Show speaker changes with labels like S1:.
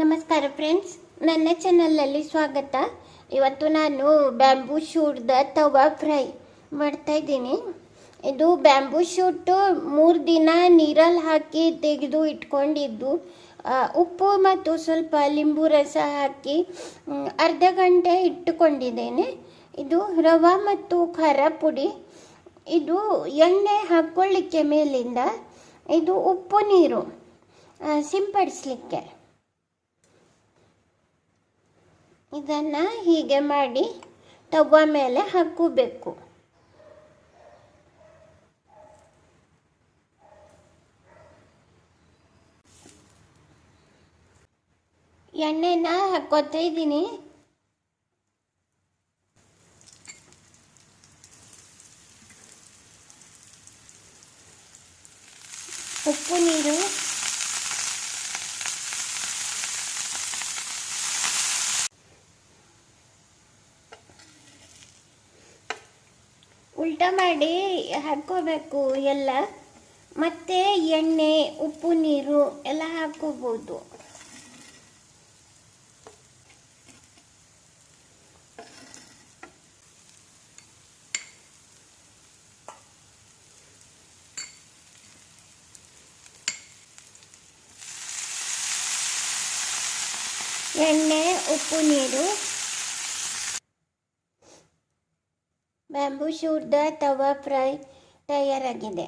S1: ನಮಸ್ಕಾರ ಫ್ರೆಂಡ್ಸ್ ನನ್ನ ಚಾನಲಲ್ಲಿ ಸ್ವಾಗತ. ಇವತ್ತು ನಾನು ಬ್ಯಾಂಬೂ ಶೂಟ್ದ ತವಾ ಫ್ರೈ ಮಾಡ್ತಾ ಇದ್ದೀನಿ. ಇದು ಬ್ಯಾಂಬೂ ಶೂಟು ಮೂರು ದಿನ ನೀರಲ್ಲಿ ಹಾಕಿ ತೆಗೆದು ಇಟ್ಕೊಂಡಿದ್ದು ಉಪ್ಪು ಮತ್ತು ಸ್ವಲ್ಪ ಲಿಂಬು ರಸ ಹಾಕಿ ಅರ್ಧ ಗಂಟೆ ಇಟ್ಟುಕೊಂಡಿದ್ದೇನೆ. ಇದು ರವೆ ಮತ್ತು ಖಾರ ಪುಡಿ. ಇದು ಎಣ್ಣೆ ಹಾಕ್ಕೊಳ್ಳಿಕ್ಕೆ ಮೇಲಿಂದ ಇದು ಉಪ್ಪು ನೀರು ಸಿಂಪಡಿಸ್ಲಿಕ್ಕೆ. ಇದನ್ನು ಹೀಗೆ ಮಾಡಿ ತವ ಮೇಲೆ ಹಾಕೋಬೇಕು. ಎಣ್ಣೆನ ಹಾಕೋತಾ ಇದ್ದೀನಿ. ಉಪ್ಪು ನೀರು ಉಲ್ಟ ಮಾಡಿ ಹಾಕ್ಕೋಬೇಕು ಎಲ್ಲ. ಮತ್ತೆ ಎಣ್ಣೆ ಉಪ್ಪು ನೀರು ಎಲ್ಲ ಹಾಕೋಬೋದು ಎಣ್ಣೆ ಉಪ್ಪು ನೀರು ಬ್ಯಾಂಬೂ ಶೂಟ್ದ ತವಾ ಫ್ರೈ ತಯಾರಾಗಿದೆ